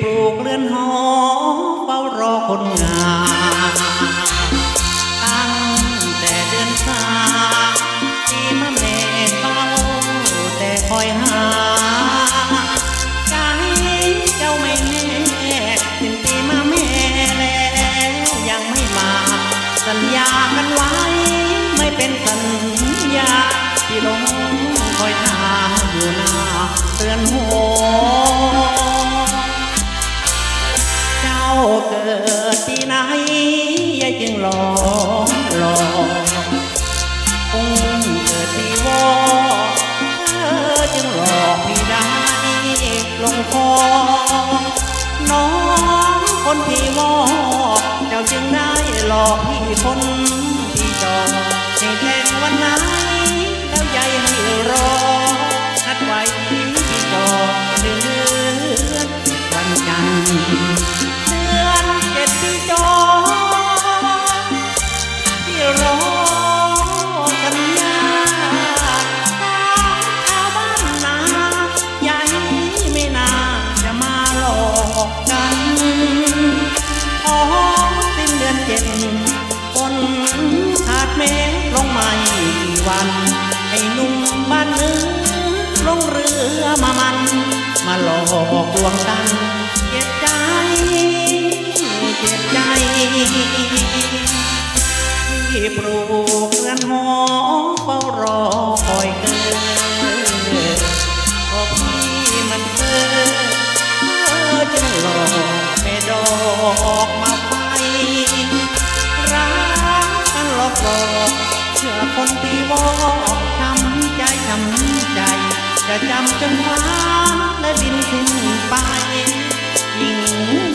ปลูกเรือนหอเฝ้ารอคนงานตั้งแต่เดือนสามที่มาแม่เฝ้าแต่คอยหาใจเจ้าไม่แน่ถึงปีมาแม่แล้วยังไม่มา สัญญากันไว้ไม่เป็นสัญญาที่ลง เจ้าเกิดที่ไหนยายจึงหลอกหลอกคงเกิดที่วอเธอจึงหลอกพี่ได้ลงคอน้องคนที่วอเจ้าจึงได้หลอกพี่คน วงกันเจ็บใจ เจ็บใจที่ปลูกเรือนหอเฝ้ารอคอยเกิดพอพี่มันเกิดเธอจึงหลอกแม่ดอกมาไฟรักกันหลอกหลอกเชื่อคนที่บอกช้ำใจช้ำใจ จะจำจนฟ้าและดินขึ้นไปยิ่ง